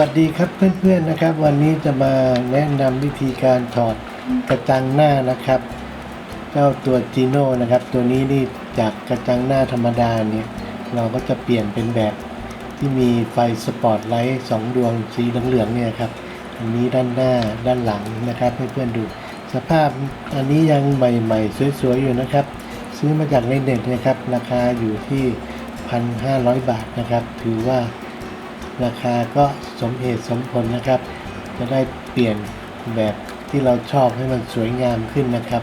วัสดีครับเพื่อนๆนะครับ วันนี้จะมาแนะนำวิธีการถอดกระจังหน้านะครับ เจ้าตัวจีโน่นะครับ ตัวนี้นี่จากกระจังหน้าธรรมดาเนี่ยเราก็จะเปลี่ยนเป็นแบบที่มีไฟสปอตไลท์สองดวงสีเหลืองๆเนี่ยครับอันนี้ด้านหน้าด้านหลังนะครับเพื่อนๆดู สภาพอันนี้ยังใหม่ๆสวยๆอยู่นะครับ ซื้อมาจากในเน็ตนะครับ ราคาอยู่ที่ 1,500 บาทนะครับ ถือว่า ราคาก็สมเหตุสมผลนะครับ จะได้เปลี่ยนแบบที่เราชอบให้มันสวยงามขึ้นนะครับ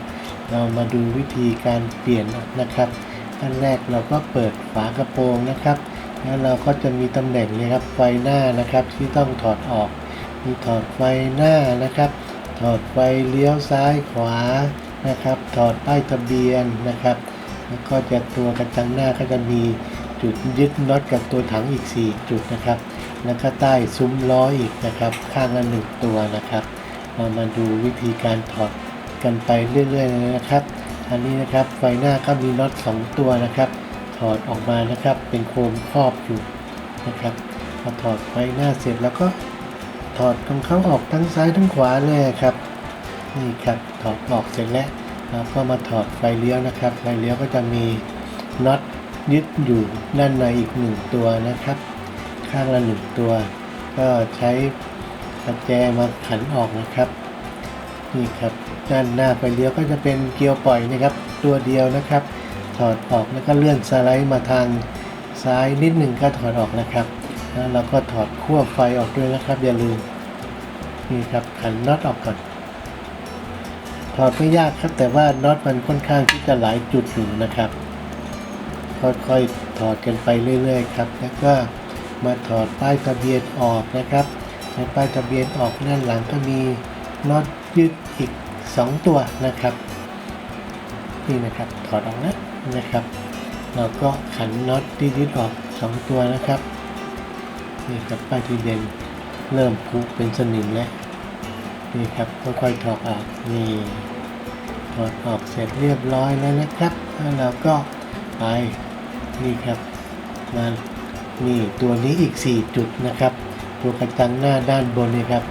เรามาดูวิธีการเปลี่ยนนะครับขั้นแรกเราก็เปิดฝากระโปรงนะครับ แล้วเราก็จะมีตำแหน่งนะครับไฟหน้านะครับที่ต้องถอดออก มีถอดไฟหน้านะครับ ถอดไฟเลี้ยวซ้ายขวานะครับ ถอดป้ายทะเบียนนะครับ แล้วก็จะตัวกระจังหน้าก็จะมี จุดยึดน็อตกับตัวถังอีก 4 จุดนะครับ แล้วก็ใต้ซุ้มล้ออีกนะครับ ข้างละหนึ่งตัวนะครับเรามาดูวิธีการถอดกันไปเรื่อยๆเลยนะครับอันนี้นะครับไฟหน้าก็มีน็อต2ตัวนะครับ ถอดออกมานะครับ เป็นโคมครอบอยู่นะครับพอถอดไฟหน้าเสร็จแล้วก็ถอดตรงเขาออกทั้งซ้ายทั้งขวาเลยครับนี่ครับถอดออกเสร็จแล้วเราก็มาถอดไฟเลี้ยวนะครับ ไฟเลี้ยวก็จะมีน็อต ยึดอยู่ด้านในอีกหนึ่งตัวนะครับ ข้างละหนึ่งตัว ก็ใช้ประแจมาขันออกนะครับ นี่ครับด้านหน้าไฟเลี้ยวก็จะเป็นเกียวปล่อยนะครับ ตัวเดียวนะครับ ถอดออกแล้วก็เลื่อนสไลด์มาทางซ้ายนิดหนึ่งก็ถอดออกนะครับแล้วเราก็ถอดขั้วไฟออกด้วยนะครับ อย่าลืมนี่ครับขันน็อตออกก่อนถอดไม่ยากครับแต่ว่าน็อตมันค่อนข้างที่จะหลายจุดอยู่นะครับ ค่อยๆถอดกันไปเรื่อยๆครับ แล้วก็มาถอดป้ายทะเบียนออกนะครับในป้ายทะเบียนออกด้านหลังก็มีน็อตยึดอีก 2 ตัวนะครับนี่นะครับถอดออกแล้วนะครับ เราก็ขันน็อตที่ยึดออก 2 ตัวนะครับนี่ครับป้ายทะเบียนเริ่มพุเป็นสนิมแล้วนี่ครับค่อยๆถอดออกนี่ถอดออกเสร็จเรียบร้อยแล้วนะครับแล้วเราก็ไป นี่ครับมานี่ตัวนี้อีก 4 จุดนะครับ ตัวกระจังหน้าด้านบนนี่ครับ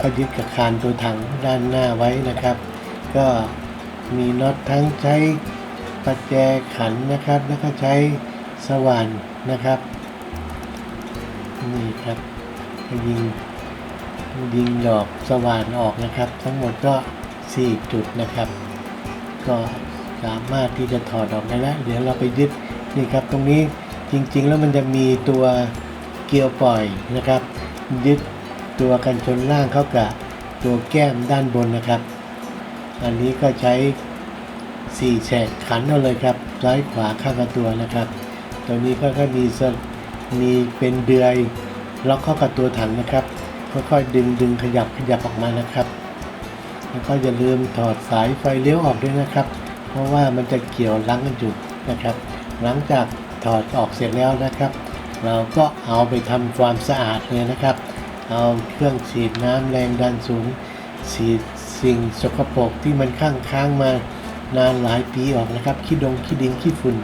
ก็ยึดกับคานตัวถังด้านหน้าไว้นะครับ ก็มีน็อตทั้งใช้ประแจขันนะครับ แล้วก็ใช้สว่านนะครับนี่ครับยิงยิงดอกสว่านออกนะครับ ทั้งหมดก็ 4 จุดนะครับ ก็สามารถที่จะถอดออกได้แล้ว เดี๋ยวเราไปยึด นี่ครับตรงนี้จริงๆ แล้วมันจะมีตัวเกลียวปล่อยนะครับ ยึดตัวกันชนล่างเข้ากับตัวแก้มด้านบนนะครับ อันนี้ก็ใช้4แฉกขันเอาเลยครับซ้ายขวาข้างละตัวนะครับ ตัวนี้ก็ก็มีสมีเป็นเดือยล็อกเข้ากับตัวถังนะครับค่อยๆดึงดึงขยับขยับออกมานะครับ แล้วก็อย่าลืมถอดสายไฟเลี้ยวออกด้วยนะครับ เพราะว่ามันจะเกี่ยวลังกันอยู่นะครับ หลังจากถอดออกเสร็จแล้วนะครับ เราก็เอาไปทำความสะอาดเลยนะครับ เอาเครื่องฉีดน้ำแรงดันสูงฉีดสิ่งสกปรกที่มันข้างค้างมานานหลายปีออกนะครับขี้ดงขี้ดินขี้ฝุ่น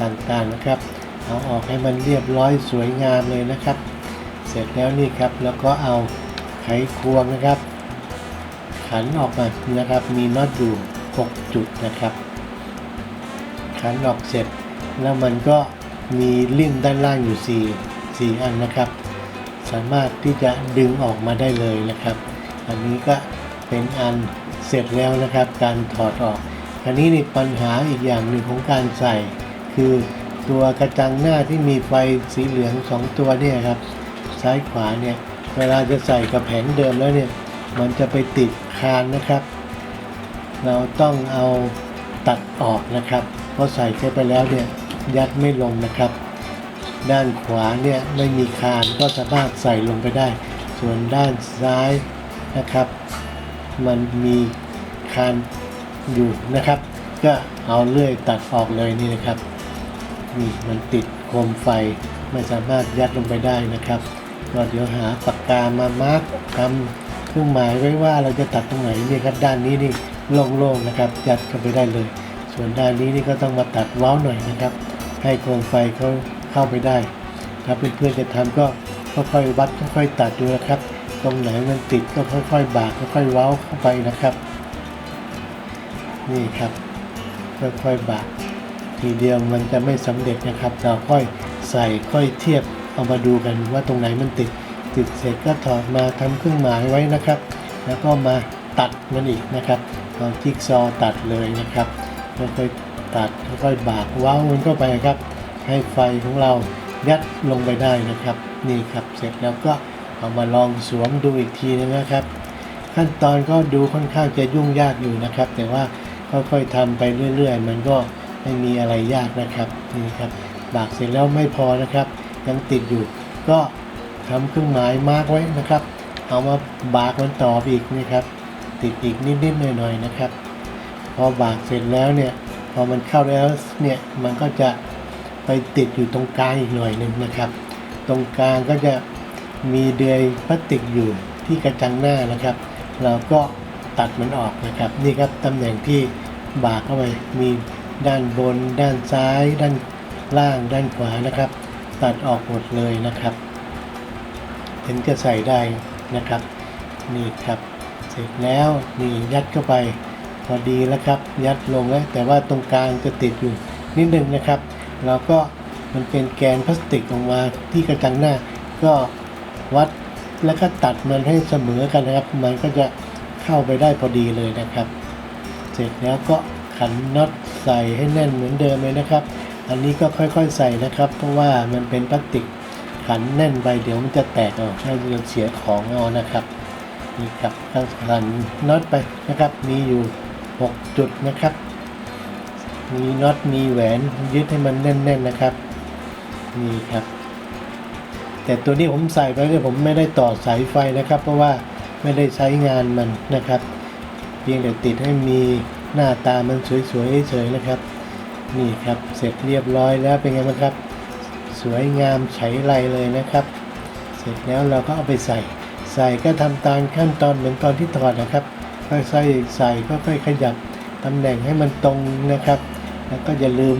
ต่างๆนะครับ เอาออกให้มันเรียบร้อยสวยงามเลยนะครับ เสร็จแล้วนี่ครับแล้วก็เอาไขควงนะครับ ขันออกมานะครับมีน็อตอยู่6จุดนะครับ ขันออกเสร็จ แล้วมันก็มีลิ่มด้านล่างอยู่4 4อันนะครับ สามารถที่จะดึงออกมาได้เลยนะครับ อันนี้ก็เป็นอันเสร็จแล้วนะครับ การถอดออกอันนี้นี่ปัญหาอีกอย่างหนึ่งของการใส่ คือตัวกระจังหน้าที่มีไฟสีเหลืองสองตัวเนี่ยครับ ซ้ายขวาเนี่ยเวลาจะใส่กับแผงเดิมแล้วเนี่ยมันจะไปติดคานนะครับ เราต้องเอาตัดออกนะครับเพราะใส่เข้าไปแล้วเนี่ย ยัดไม่ลงนะครับ ด้านขวาเนี่ยไม่มีคานก็สามารถใส่ลงไปได้ ส่วนด้านซ้ายนะครับ มันมีคานอยู่นะครับ ก็เอาเลื่อยตัดออกเลยนี่นะครับนี่มันติดโคมไฟไม่สามารถยัดลงไปได้นะครับก็เดี๋ยวหาปากกามามาร์กทำเครื่องหมายไว้ว่าเราจะตัดตรงไหนนี่ครับด้านนี้นี่โล่งๆนะครับยัดเข้าไปได้เลย ส่วนด้านนี้นี่ก็ต้องมาตัดเว้าหน่อยนะครับ ให้โคมไฟเขาเข้าไปได้ถ้าเพื่อนๆจะทำก็ค่อยๆวัดค่อยๆตัดดูนะครับ ตรงไหนมันติดก็ค่อยๆ บากค่อยๆเว้าเข้าไปนะครับ นี่ครับ ค่อยๆบากทีเดียวมันจะไม่สำเร็จนะครับ เราค่อยใส่ค่อยเทียบเอามาดูกันว่าตรงไหนมันติดติดเสร็จก็ถอดมาทำเครื่องหมายไว้นะครับ แล้วก็มาตัดมันอีกนะครับเอาจิ๊กซอว์ตัดเลยนะครับค่อยๆ ตัดค่อยๆบากเว้ามันเข้าไปครับ ให้ไฟของเรายัดลงไปได้นะครับ นี่ครับเสร็จแล้วก็เอามาลองสวมดูอีกทีนึงนะครับ ขั้นตอนก็ดูค่อนข้างจะยุ่งยากอยู่นะครับ แต่ว่าค่อยๆทำไปเรื่อย ๆ มันก็ไม่มีอะไรยากนะครับนี่ครับบากเสร็จแล้วไม่พอนะครับ ยังติดอยู่ ก็ทำเครื่องหมายมาร์กไว้นะครับ เอามาบากมันต่อไปอีกนะครับ ติดอีกนิดๆหน่อยๆนะครับ พอบากเสร็จแล้วเนี่ย พอมันเข้าแล้วเนี่ยมันก็จะไปติดอยู่ตรงกลางอีกหน่อยหนึ่งนะครับ ตรงกลางก็จะมีเดือยพลาสติกอยู่ที่กระจังหน้านะครับ เราก็ตัดมันออกนะครับ นี่ครับตำแหน่งที่บากเข้าไปมีด้านบน ด้านซ้าย ด้านล่าง ด้านขวานะครับ ตัดออกหมดเลยนะครับถึงจะใส่ได้นะครับ นี่ครับ เสร็จแล้วนี่ยัดเข้าไป อดีแล้วครับ ยัดลงแล้วแต่ว่าตรงกลางจะติดอยู่นิดนึงนะครับ เราก็มันเป็นแกนพลาสติกออกมาที่กระจังหน้า ก็วัดแล้วก็ตัดมันให้เสมอกันนะครับ มันก็จะเข้าไปได้พอดีเลยนะครับ เสร็จแล้วก็ขันน็อตใส่ให้แน่นเหมือนเดิมเลยนะครับ อันนี้ก็ค่อยๆใส่นะครับ เพราะว่ามันเป็นพลาสติกขันแน่นไปเดี๋ยวมันจะแตกออกให้เราเสียของเอานะครับนี่ครับขันน็อตไปนะครับ มีอยู่ 6 จุดนะครับ มีน็อตมีแหวนยึดให้มันแน่นๆนะครับนี่ครับ แต่ตัวนี้ผมใส่ไปเนี่ยผมไม่ได้ต่อสายไฟนะครับ เพราะว่าไม่ได้ใช้งานมันนะครับ เพียงแต่ติดให้มีหน้าตามันสวยๆเฉยๆนะครับ นี่ครับเสร็จเรียบร้อยแล้วเป็นไงบ้างครับ สวยงามใช้ไรเลยนะครับ เสร็จแล้วเราก็เอาไปใส่ ใส่ก็ทำตามขั้นตอนเหมือนตอนที่ถอดนะครับ ค่อยๆใส่ใส่ค่อยขยับตำแหน่งให้มันตรงนะครับ แล้วก็อย่าลืม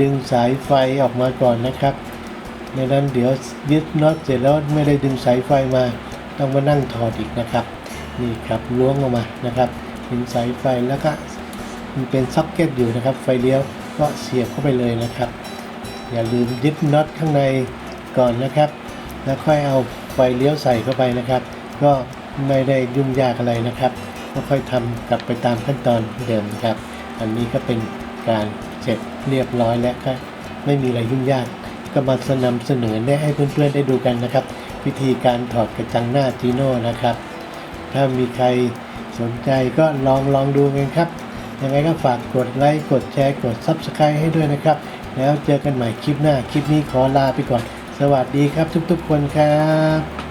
ดึงสายไฟออกมาก่อนนะครับในนั้นเดี๋ยวยึดน็อตเสร็จแล้วไม่ได้ดึงสายไฟมาต้องมานั่งถอดอีกนะครับนี่ครับล้วงออกมานะครับดึงสายไฟแล้วก็มันเป็นซ็อกเก็ตอยู่นะครับ ไฟเลี้ยวก็เสียบเข้าไปเลยนะครับ อย่าลืมยึดน็อตข้างในก่อนนะครับ แล้วค่อยเอาไฟเลี้ยวใส่เข้าไปนะครับ ก็ไม่ได้ยุ่งยากอะไรนะครับ ค่อยทำกลับไปตามขั้นตอนเดิมครับ อันนี้ก็เป็นการเสร็จเรียบร้อยแล้วก็ไม่มีอะไรยุ่งยาก ก็มาสนำเสนอแนะให้เพื่อนๆได้ดูกันนะครับ วิธีการถอดกระจังหน้าจีโน่นะครับ ถ้ามีใครสนใจก็ลองลองดูกันครับ ยังไงก็ฝากกดไลค์ กดแชร์ กด Subscribe ให้ด้วยนะครับ แล้วเจอกันใหม่คลิปหน้า คลิปนี้ขอลาไปก่อน สวัสดีครับทุกๆคนครับ